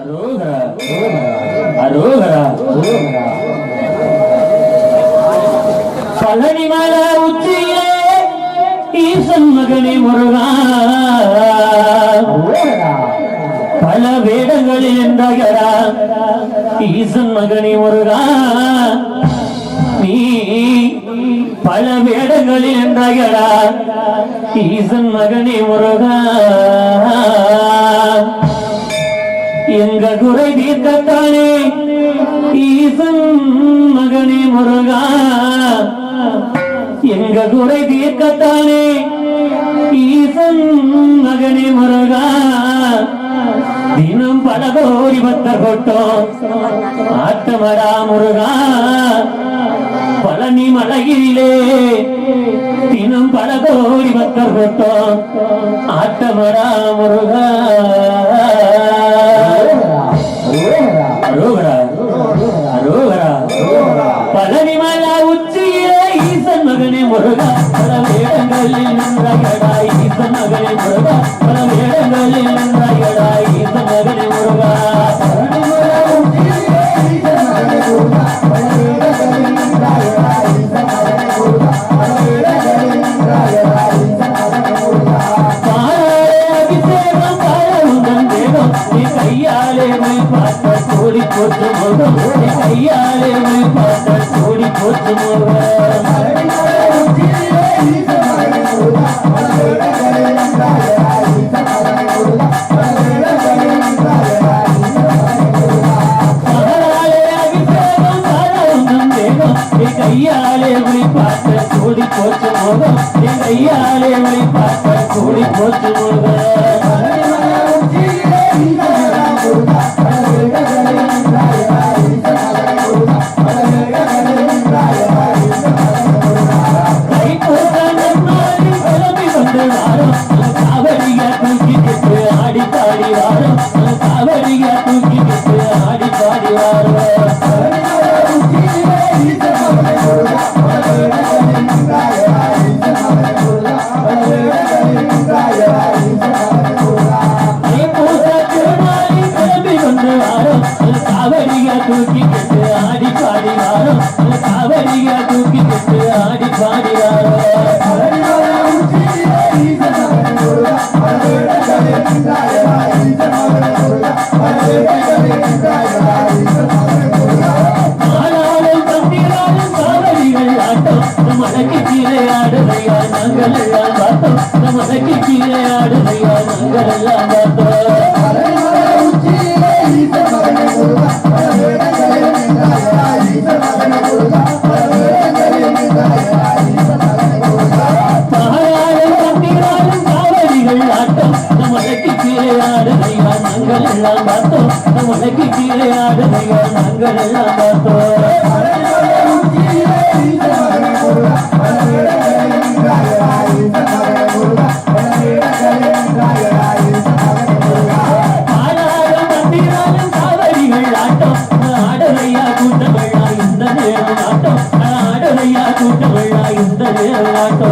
அரோகரா அரோகரா பழனி மலை உச்சியிலே ஈசன் மகனே முருகா. பல வேடங்களில் என்றாயடா ஈசன் மகனே முருகா. நீ பல வேடங்களில் என்றாயடா ஈசன் மகனே முருகா. எங்க குறை தீர்க்கத்தானே? ஈசன் மகனே முருகா. எங்க குறை தீர்க்கத்தானே? ஈசன் மகனே முருகா. தினம் பல கோரி பத்த கொட்டோம் ஆட்டமரா முருகா. பழனி மலையிலே தினம் பல கோரி பத்த கொட்டோம் ஆட்டமரா முருகா. முருகா பல வேடங்களில் நின்றாயடா ஈசன் மகனே முருகா பல வேடங்களில் நின்றாயடா ஈசன் மகனே முருகா பழனி மலை உச்சியிலே ஈசன் மகனே முருகா பல வேடங்களில் நின்றாயடா ஈசன் கூடி போச்சு முகம் நீ கையாலே மெய் பார்த்த கூடி போச்சு ஆடி காவடிய தூக்கிட்டு ஆடி பாடி ஆனாலும் கீழே ஆடுதையா நாங்கள் எல்லாம் பார்த்தோம் கீழே ஆடுதையா நாங்கள் எல்லாம் ஆடுதையா நாங்கள் எல்லாம் பார்த்தோம். உனக்கு கீழே ஆடுதையா நாங்கள் எல்லாம் பார்த்தோம். ஆடுதையா கூட்டமிழா இந்த நேரம் ஆட்டம். ஆடுதையா கூட்டமிழா இந்த நேரம் ஆட்டம்.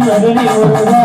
மகனே முருகா